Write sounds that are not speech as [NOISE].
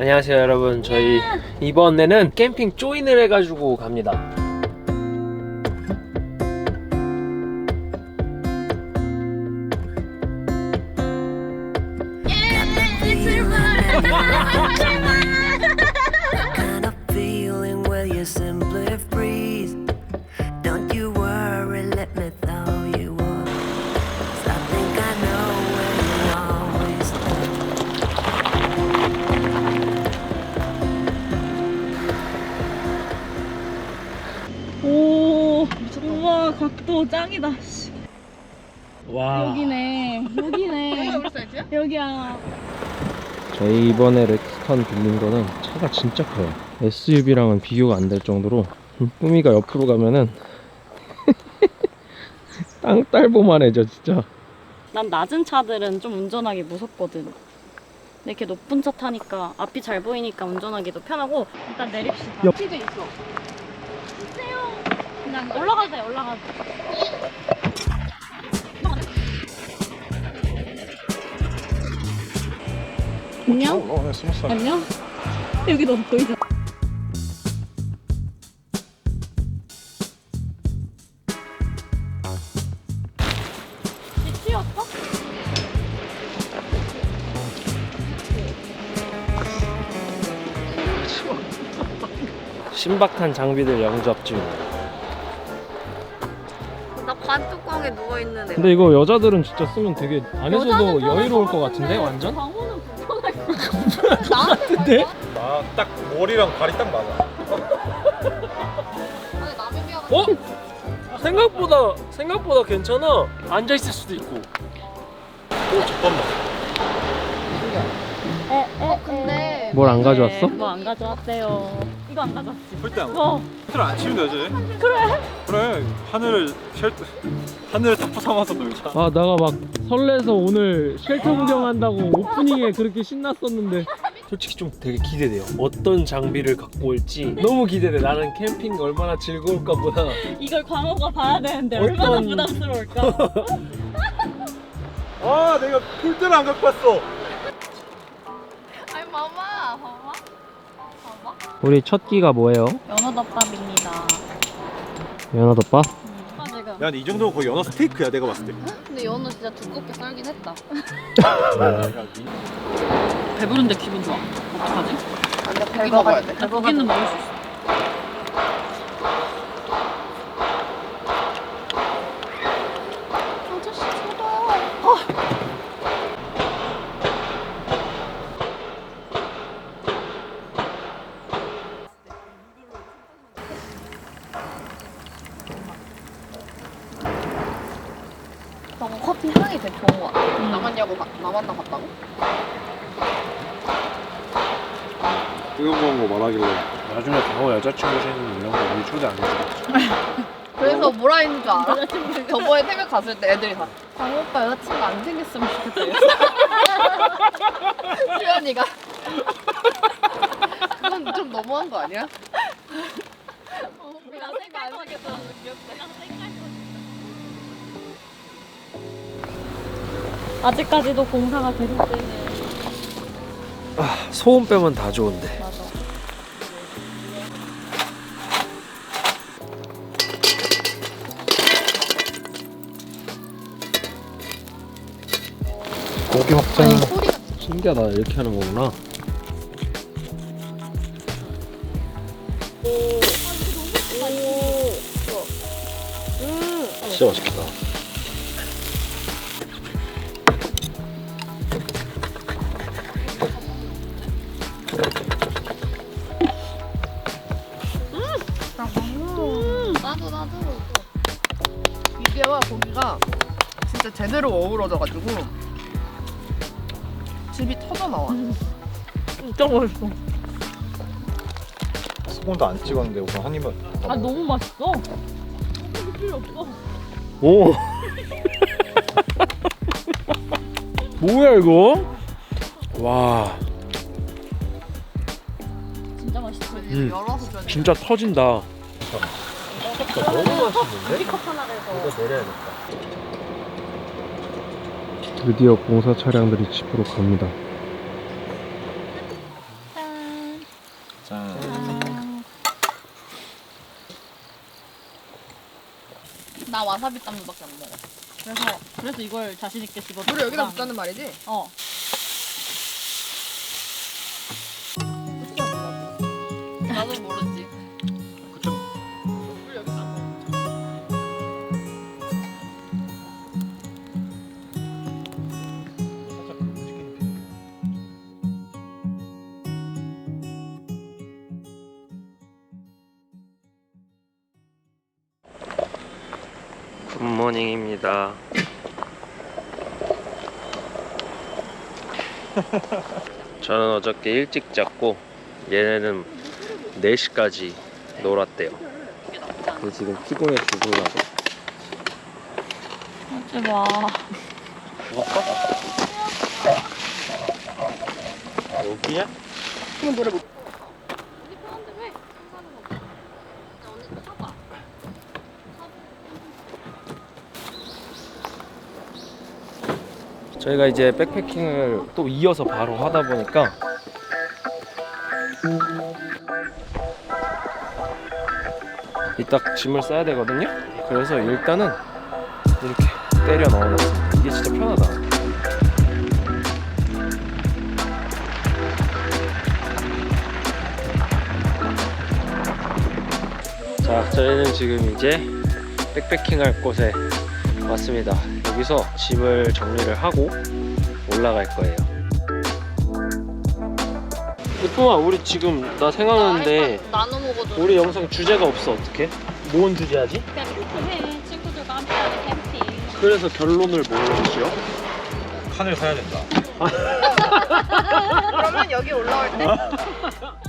안녕하세요 여러분. 저희 이번에는 캠핑 조인을 해가지고 갑니다 우와 각도 짱이다. 씨. 와 여기네, 여기네. [LAUGHS] 여기야. 저희 이번에 렉스턴 빌린 거는 차가 진짜 커요 SUV랑은 비교가 안 될 정도로 꾸미가 옆으로 가면은 [LAUGHS] 땅딸보만해져 진짜 난 낮은 차들은 좀 운전하기 무섭거든. 근데 이렇게 높은 차 타니까 앞이 잘 보이니까 운전하기도 편하고 일단 내립시다. 옆- 키도 있어. 그냥 올라가도 돼, 올라가도 돼. 안녕? 어, 네, 스무 살. 안녕? 여기 너무 보이잖아. 튀었어? 신박한 장비들 영접 중나 반뚜껑에 누워있는 애. 근데 이거 여자들은 진짜 쓰면 되게 안에서도 여유로울 것 같은데 완전? 광호는 불편할 것 같아. [LAUGHS] 같은데? 아, 딱 머리랑 발이 딱 맞아. 아니 남의 비하 어? 생각보다 생각보다 괜찮아 앉아 있을 수도 있고 오, 잠깐만. 어 근데 뭘 안 가져왔어? 뭐 안 가져왔대요. 이거 안 가져왔지? 절대 안. 어. 틀안 치면 되지. 그래. 그래. 하늘을 쉘 하늘을 탁구 삼아서 놀자. 아 나가 막 설레서 오늘 쉘터 구경한다고 오프닝에 그렇게 신났었는데 솔직히 좀 되게 기대돼요 어떤 장비를 갖고 올지 너무 기대돼 나는 캠핑 얼마나 즐거울까 보다 이걸 광호가 봐야 되는데 얼마나 어떤- 부담스러울까? [LAUGHS] 아, 내가 폴대를 안 갖고 왔어. 우리 첫 끼가 뭐예요? 연어덮밥입니다. 연어덮밥? 아 지금. 야, 근데 이 정도면 거의 연어 스테이크야, 내가 봤을 때. 근데 연어 진짜 두껍게 썰긴 했다. [LAUGHS] 배부른데 기분 좋아. 어떡하지? 근데 배 먹어야 돼. 고기는 먹을 수 있어. 아저씨 싫어. 너무 커피 향이 되게 좋은 것 같아. 남았냐고 봐- 남았나 봤다고? 뜨거운 거뭐 말하길래. 나중에 강호 여자친구 생기면 이런 거 우리 초대 안 해줘 [LAUGHS] 그래서 뭐라 했는 줄 알아? 저번에 태백 갔을 때 애들이 다 강호 오빠 여자친구 안 생겼으면 좋겠다 이랬어. [LAUGHS] 수연이가 [LAUGHS] 그건 좀 너무한 거 아니야? 그냥 색깔 거겠다 그냥 색깔 거 아직까지도 공사가 계속되는 소음 빼면 다 좋은데. 맞아. 고기 확장 아니 소리가 신기하다. 이렇게 하는 거구나. 진짜 맛있겠다 나도 이게와 고기가 진짜 제대로 어우러져가지고 집이 터져 나와. 진짜 맛있어. 수건도 안 찍었는데 우선 한 입은. 아 너무 맛있어. 필요 없어. 오 [LAUGHS] 뭐야 이거 와 진짜 맛있어. 음. 열어서 줘야 돼. 진짜 터진다 너무 맛있는데? 커피컵 하나를 더. 이거 내려야겠다 드디어 공사 차량들이 집으로 갑니다 짠. 나 와사비 땀밖에 안 먹어. 그래서 그래서 이걸 자신 있게 집어넣어. 물을 여기다 붓자는 말이지? 어. 굿모닝입니다. 저는 어저께 일찍 잤고 얘네는 4시까지 놀았대요. 근데 지금 피곤해 죽으려고. 하지 마. 여기야? 저희가 이제 백패킹을 또 이어서 바로 하다 보니까 이딱 짐을 싸야 되거든요. 그래서 일단은 이렇게 때려 넣어놨습니다. 이게 진짜 편하다. 자, 저희는 지금 이제 백패킹 할 곳에 왔습니다. 여기서 짐을 정리를 하고 올라갈 거예요. 이쁨아, 우리 지금 나 생각하는데 나눠 먹어도. 우리 영상 주제가 없어 어떻게? 뭔 주제 하지? 그냥 캠핑해. 친구들과 함께하는 캠핑. 그래서 결론을 뭘로 지어? 칸을 사야 된다. [LAUGHS] [LAUGHS] 그러면 여기 올라올 때 [LAUGHS]